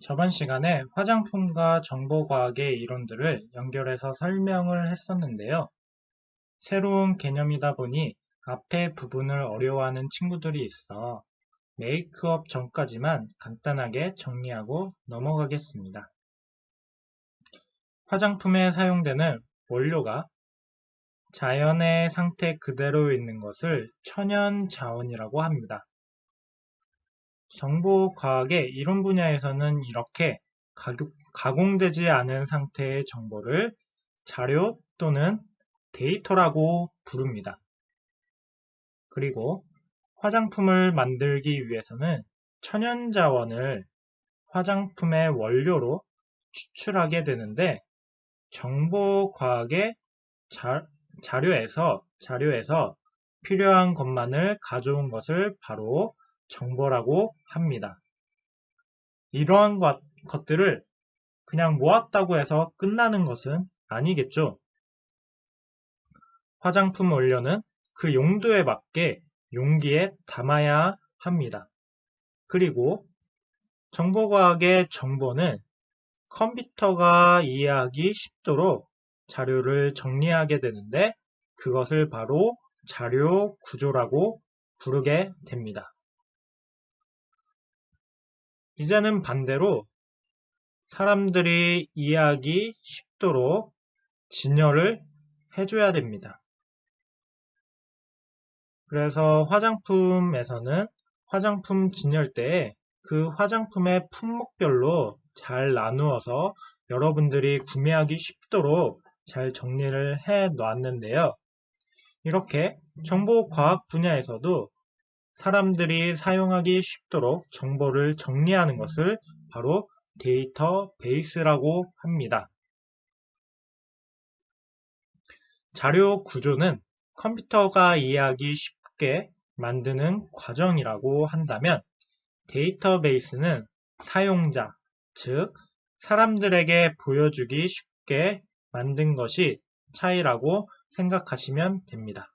저번 시간에 화장품과 정보과학의 이론들을 연결해서 설명을 했었는데요. 새로운 개념이다 보니 앞에 부분을 어려워하는 친구들이 있어 메이크업 전까지만 간단하게 정리하고 넘어가겠습니다. 화장품에 사용되는 원료가 자연의 상태 그대로 있는 것을 천연 자원이라고 합니다. 정보과학의 이론 분야에서는 이렇게 가공되지 않은 상태의 정보를 자료 또는 데이터라고 부릅니다. 그리고 화장품을 만들기 위해서는 천연자원을 화장품의 원료로 추출하게 되는데 정보과학의 자, 자료에서 자료에서 필요한 것만을 가져온 것을 바로 정보라고 합니다. 이러한 것, 것들을 그냥 모았다고 해서 끝나는 것은 아니겠죠. 화장품 원료는 그 용도에 맞게 용기에 담아야 합니다. 그리고 정보과학의 정보는 컴퓨터가 이해하기 쉽도록 자료를 정리하게 되는데 그것을 바로 자료 구조라고 부르게 됩니다. 이제는 반대로 사람들이 이해하기 쉽도록 진열을 해줘야 됩니다. 그래서 화장품에서는 화장품 진열 때에 그 화장품의 품목별로 잘 나누어서 여러분들이 구매하기 쉽도록 잘 정리를 해 놓았는데요. 이렇게 정보과학 분야에서도 사람들이 사용하기 쉽도록 정보를 정리하는 것을 바로 데이터 베이스라고 합니다. 자료 구조는 컴퓨터가 이해하기 쉽게 만드는 과정이라고 한다면 데이터베이스는 사용자, 즉 사람들에게 보여주기 쉽게 만든 것이 차이라고 생각하시면 됩니다.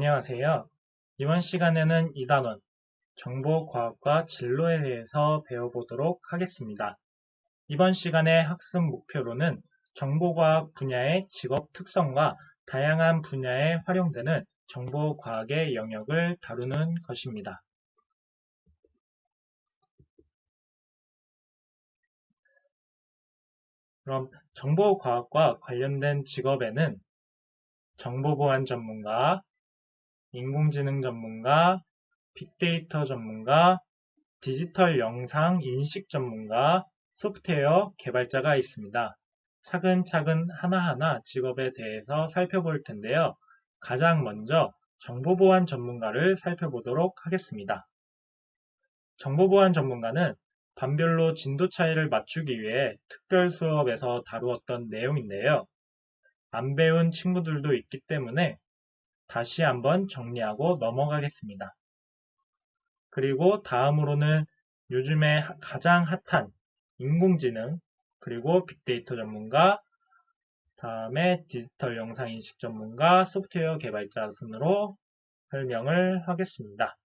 안녕하세요. 이번 시간에는 이 단원, 정보과학과 진로에 대해서 배워보도록 하겠습니다. 이번 시간의 학습 목표로는 정보과학 분야의 직업 특성과 다양한 분야에 활용되는 정보과학의 영역을 다루는 것입니다. 그럼 정보과학과 관련된 직업에는 정보보안 전문가, 인공지능 전문가, 빅데이터 전문가, 디지털 영상 인식 전문가, 소프트웨어 개발자가 있습니다. 차근차근 하나하나 직업에 대해서 살펴볼 텐데요. 가장 먼저 정보보안 전문가를 살펴보도록 하겠습니다. 정보보안 전문가는 반별로 진도 차이를 맞추기 위해 특별 수업에서 다루었던 내용인데요. 안 배운 친구들도 있기 때문에 다시 한번 정리하고 넘어가겠습니다. 그리고 다음으로는 요즘에 가장 핫한 인공지능, 그리고 빅데이터 전문가, 다음에 디지털 영상 인식 전문가, 소프트웨어 개발자 순으로 설명을 하겠습니다.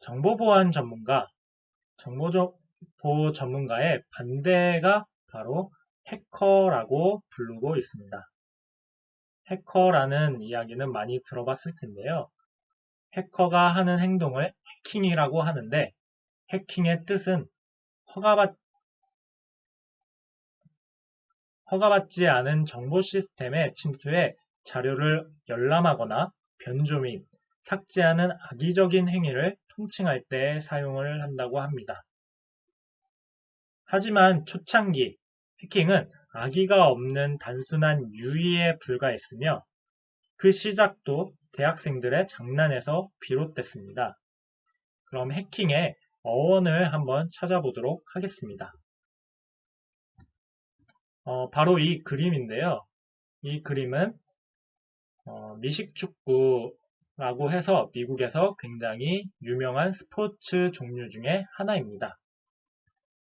정보보안 전문가, 정보보호 전문가의 반대가 바로 해커라고 부르고 있습니다. 해커라는 이야기는 많이 들어봤을 텐데요. 해커가 하는 행동을 해킹이라고 하는데 해킹의 뜻은 허가받, 허가받지 않은 정보 시스템에 침투해 자료를 열람하거나 변조 및 삭제하는 악의적인 행위를 통칭할 때 사용을 한다고 합니다. 하지만 초창기 해킹은 악의가 없는 단순한 유의에 불과했으며 그 시작도 대학생들의 장난에서 비롯됐습니다. 그럼 해킹의 어원을 한번 찾아보도록 하겠습니다. 어, 바로 이 그림인데요. 이 그림은 어, 미식축구라고 해서 미국에서 굉장히 유명한 스포츠 종류 중에 하나입니다.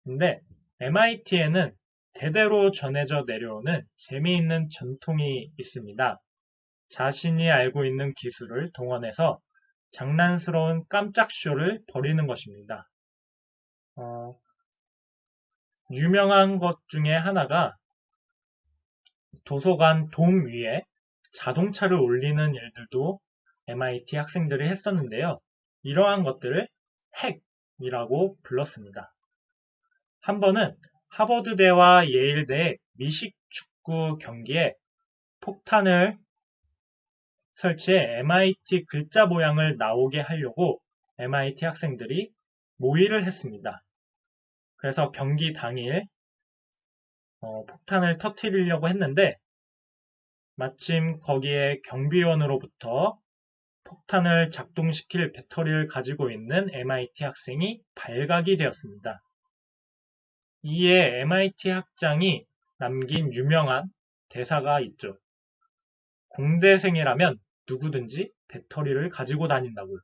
근데 MIT에는 대대로 전해져 내려오는 재미있는 전통이 있습니다. 자신이 알고 있는 기술을 동원해서 장난스러운 깜짝쇼를 벌이는 것입니다. 어, 유명한 것 중에 하나가 도서관 돔 위에 자동차를 올리는 일들도 MIT 학생들이 했었는데요. 이러한 것들을 핵이라고 불렀습니다. 한 번은 하버드대와 예일대 미식 축구 경기에 폭탄을 설치해 MIT 글자 모양을 나오게 하려고 MIT 학생들이 모의를 했습니다. 그래서 경기 당일 어, 폭탄을 터트리려고 했는데 마침 거기에 경비원으로부터 폭탄을 작동시킬 배터리를 가지고 있는 MIT 학생이 발각이 되었습니다. 이에 MIT 학장이 남긴 유명한 대사가 있죠. 공대생이라면 누구든지 배터리를 가지고 다닌다고요.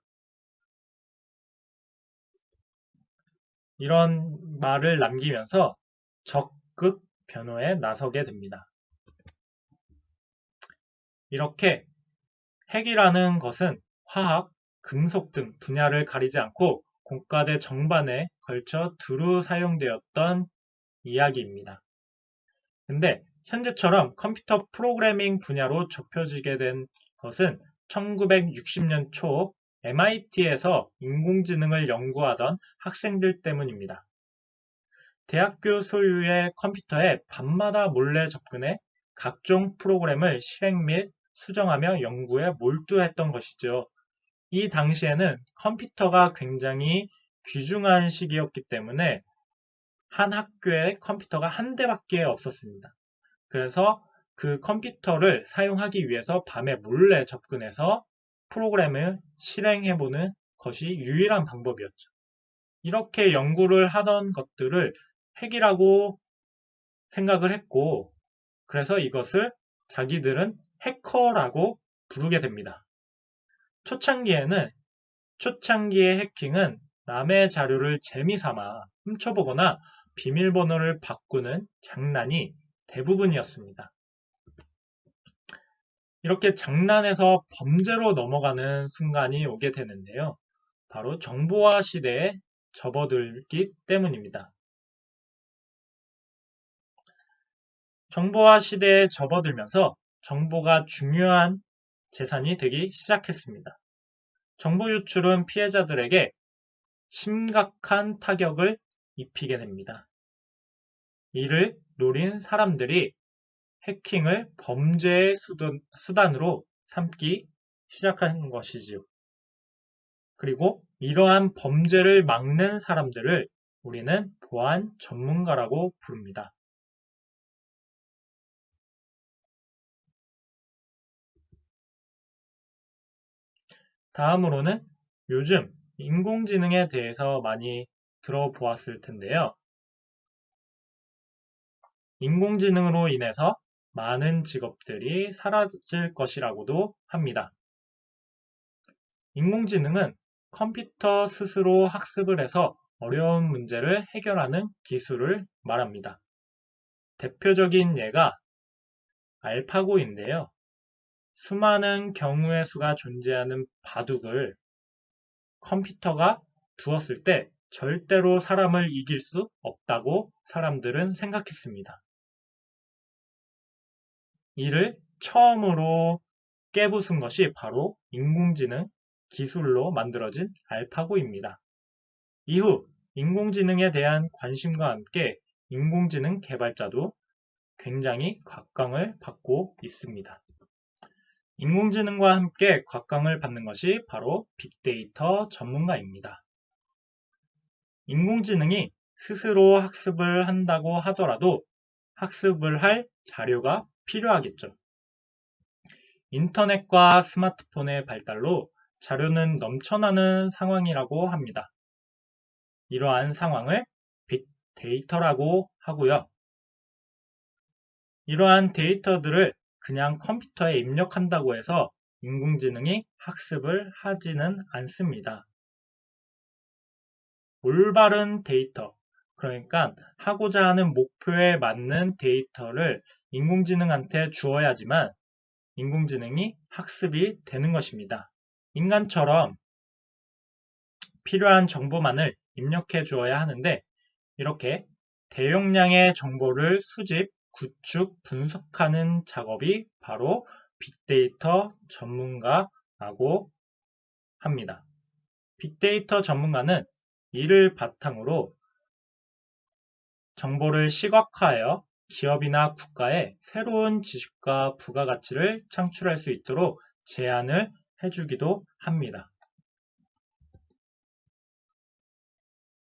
이런 말을 남기면서 적극 변호에 나서게 됩니다. 이렇게 핵이라는 것은 화학, 금속 등 분야를 가리지 않고 공과대 정반에 걸쳐 두루 사용되었던 이야기입니다. 근데 현재처럼 컴퓨터 프로그래밍 분야로 좁혀지게 된 것은 1960년 초 MIT에서 인공지능을 연구하던 학생들 때문입니다. 대학교 소유의 컴퓨터에 밤마다 몰래 접근해 각종 프로그램을 실행 및 수정하며 연구에 몰두했던 것이죠. 이 당시에는 컴퓨터가 굉장히 귀중한 시기였기 때문에 한 학교에 컴퓨터가 한 대밖에 없었습니다. 그래서 그 컴퓨터를 사용하기 위해서 밤에 몰래 접근해서 프로그램을 실행해보는 것이 유일한 방법이었죠. 이렇게 연구를 하던 것들을 핵이라고 생각을 했고, 그래서 이것을 자기들은 해커라고 부르게 됩니다. 초창기에는 초창기의 해킹은 남의 자료를 재미삼아 훔쳐보거나 비밀번호를 바꾸는 장난이 대부분이었습니다. 이렇게 장난에서 범죄로 넘어가는 순간이 오게 되는데요. 바로 정보화 시대에 접어들기 때문입니다. 정보화 시대에 접어들면서 정보가 중요한 재산이 되기 시작했습니다. 정보 유출은 피해자들에게 심각한 타격을 입히게 됩니다. 이를 노린 사람들이 해킹을 범죄의 수단 으로 삼기 시작한 것이지요. 그리고 이러한 범죄를 막는 사람들을 우리는 보안 전문가라고 부릅니다. 다음으로는 요즘 인공지능에 대해서 많이 들어보았을 텐데요. 인공지능으로 인해서 많은 직업들이 사라질 것이라고도 합니다. 인공지능은 컴퓨터 스스로 학습을 해서 어려운 문제를 해결하는 기술을 말합니다. 대표적인 예가 알파고인데요. 수많은 경우의 수가 존재하는 바둑을 컴퓨터가 두었을 때 절대로 사람을 이길 수 없다고 사람들은 생각했습니다. 이를 처음으로 깨부순 것이 바로 인공지능 기술로 만들어진 알파고입니다. 이후 인공지능에 대한 관심과 함께 인공지능 개발자도 굉장히 각광을 받고 있습니다. 인공지능과 함께 각광을 받는 것이 바로 빅데이터 전문가입니다. 인공지능이 스스로 학습을 한다고 하더라도 학습을 할 자료가 필요하겠죠. 인터넷과 스마트폰의 발달로 자료는 넘쳐나는 상황이라고 합니다. 이러한 상황을 빅데이터라고 하고요. 이러한 데이터들을 그냥 컴퓨터에 입력한다고 해서 인공지능이 학습을 하지는 않습니다. 올바른 데이터, 그러니까 하고자 하는 목표에 맞는 데이터를 인공지능한테 주어야지만 인공지능이 학습이 되는 것입니다. 인간처럼 필요한 정보만을 입력해 주어야 하는데 이렇게 대용량의 정보를 수집, 구축, 분석하는 작업이 바로 빅데이터 전문가라고 합니다. 빅데이터 전문가는 이를 바탕으로 정보를 시각화하여 기업이나 국가에 새로운 지식과 부가가치를 창출할 수 있도록 제안을 해주기도 합니다.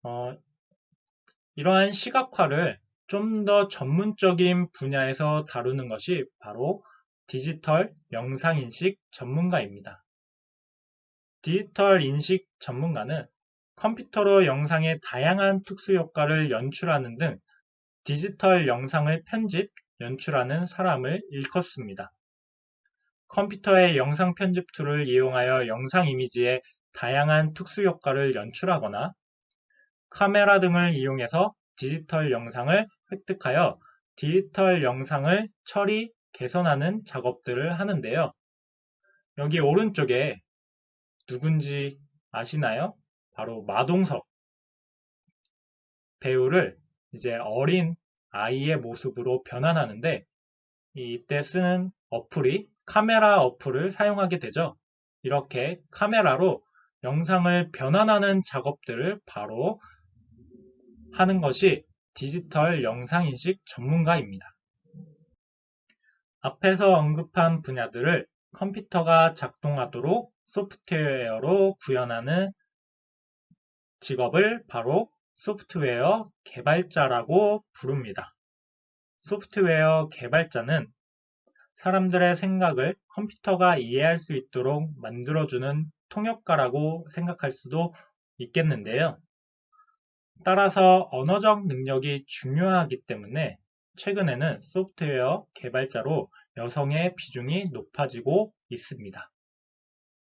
어, 이러한 시각화를 좀 더 전문적인 분야에서 다루는 것이 바로 디지털 영상인식 전문가입니다. 디지털 인식 전문가는 컴퓨터로 영상의 다양한 특수 효과를 연출하는 등 디지털 영상을 편집, 연출하는 사람을 일컫습니다. 컴퓨터의 영상 편집 툴을 이용하여 영상 이미지에 다양한 특수 효과를 연출하거나 카메라 등을 이용해서 디지털 영상을 획득하여 디지털 영상을 처리, 개선하는 작업들을 하는데요. 여기 오른쪽에 누군지 아시나요? 바로 마동석 배우를 이제 어린 아이의 모습으로 변환하는데 이때 쓰는 어플이 카메라 어플을 사용하게 되죠. 이렇게 카메라로 영상을 변환하는 작업들을 바로 하는 것이 디지털 영상인식 전문가입니다. 앞에서 언급한 분야들을 컴퓨터가 작동하도록 소프트웨어로 구현하는 직업을 바로 소프트웨어 개발자라고 부릅니다. 소프트웨어 개발자는 사람들의 생각을 컴퓨터가 이해할 수 있도록 만들어주는 통역가라고 생각할 수도 있겠는데요. 따라서 언어적 능력이 중요하기 때문에 최근에는 소프트웨어 개발자로 여성의 비중이 높아지고 있습니다.